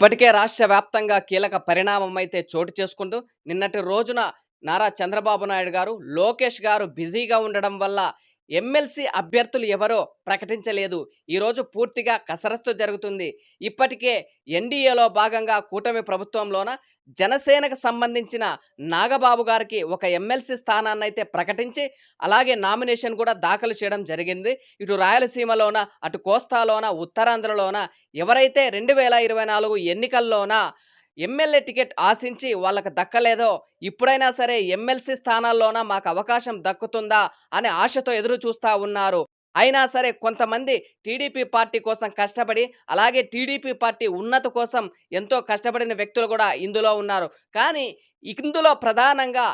ఇప్పటికే రాష్ట్ర వ్యాప్తంగా కీలక పరిణామం అయితే చోటు చేసుకుంటూ నిన్నటి రోజున నారా చంద్రబాబు నాయుడు గారు లోకేష్ గారు బిజీగా ఉండడం వల్ల ఎమ్మెల్సీ అభ్యర్థులు ఎవరో ప్రకటించలేదు. ఈరోజు పూర్తిగా కసరత్తు జరుగుతుంది. ఇప్పటికే ఎన్డీఏలో భాగంగా కూటమి ప్రభుత్వంలోన జనసేనకు సంబంధించిన నాగబాబు గారికి ఒక ఎమ్మెల్సీ స్థానాన్ని అయితే ప్రకటించి అలాగే నామినేషన్ కూడా దాఖలు చేయడం జరిగింది. ఇటు రాయలసీమలోన అటు కోస్తాలోన ఉత్తరాంధ్రలోన ఎవరైతే రెండు వేల ఇరవై నాలుగు ఎన్నికల్లోన ఎమ్మెల్యే టికెట్ ఆశించి వాళ్ళకి దక్కలేదో ఇప్పుడైనా సరే ఎమ్మెల్సీ స్థానాల్లోన మాకు అవకాశం దక్కుతుందా అనే ఆశతో ఎదురు చూస్తూ ఉన్నారు. అయినా సరే కొంతమంది టీడీపీ పార్టీ కోసం కష్టపడి అలాగే టీడీపీ పార్టీ ఉన్నత కోసం ఎంతో కష్టపడిన వ్యక్తులు కూడా ఇందులో ఉన్నారు. కానీ ఇందులో ప్రధానంగా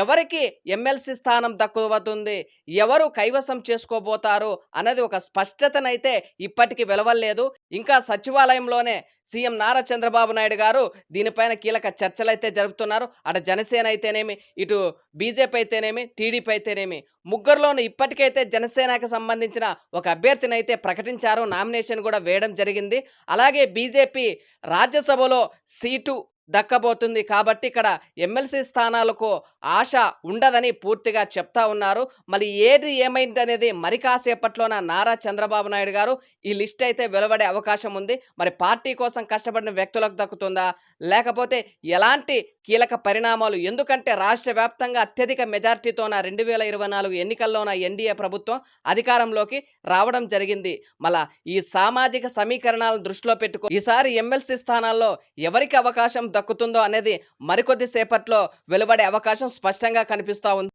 ఎవరికి ఎమ్మెల్సీ స్థానం దక్కువతుంది ఎవరు కైవసం చేసుకోబోతారు అన్నది ఒక స్పష్టతనైతే ఇప్పటికీ వెలవలేదు ఇంకా సచివాలయంలోనే సీఎం నారా చంద్రబాబు నాయుడు గారు దీనిపైన కీలక చర్చలైతే జరుపుతున్నారు. అటు జనసేన అయితేనేమి ఇటు బీజేపీ అయితేనేమి టీడీపీ అయితేనేమి ముగ్గురులోనూ ఇప్పటికైతే జనసేనకు సంబంధించిన ఒక అభ్యర్థిని అయితే ప్రకటించారు. నామినేషన్ కూడా వేయడం జరిగింది. అలాగే బీజేపీ రాజ్యసభలో సీటు దక్కబోతుంది. కాబట్టి ఇక్కడ ఎమ్మెల్సీ స్థానాలకు ఆశ ఉండదని పూర్తిగా చెప్తా ఉన్నారు. మరి ఏది ఏమైంది అనేది మరి కాసేపట్లోన నారా చంద్రబాబు నాయుడు గారు ఈ లిస్ట్ అయితే వెలువడే అవకాశం ఉంది. మరి పార్టీ కోసం కష్టపడిన వ్యక్తులకు దక్కుతుందా? లేకపోతే ఎలాంటి కీలక పరిణామాలు? ఎందుకంటే రాష్ట్ర వ్యాప్తంగా అత్యధిక మెజార్టీతోన రెండు వేల ఇరవై నాలుగు ఎన్నికల్లోన ఎన్డీఏ ప్రభుత్వం అధికారంలోకి రావడం జరిగింది. మళ్ళా ఈ సామాజిక సమీకరణాలను దృష్టిలో పెట్టుకో ఈసారి ఎమ్మెల్సీ స్థానాల్లో ఎవరికి అవకాశం దక్కుతుందో అనేది మరికొద్ది సేపట్లో వెలువడే అవకాశం స్పష్టంగా కనిపిస్తూ ఉంది.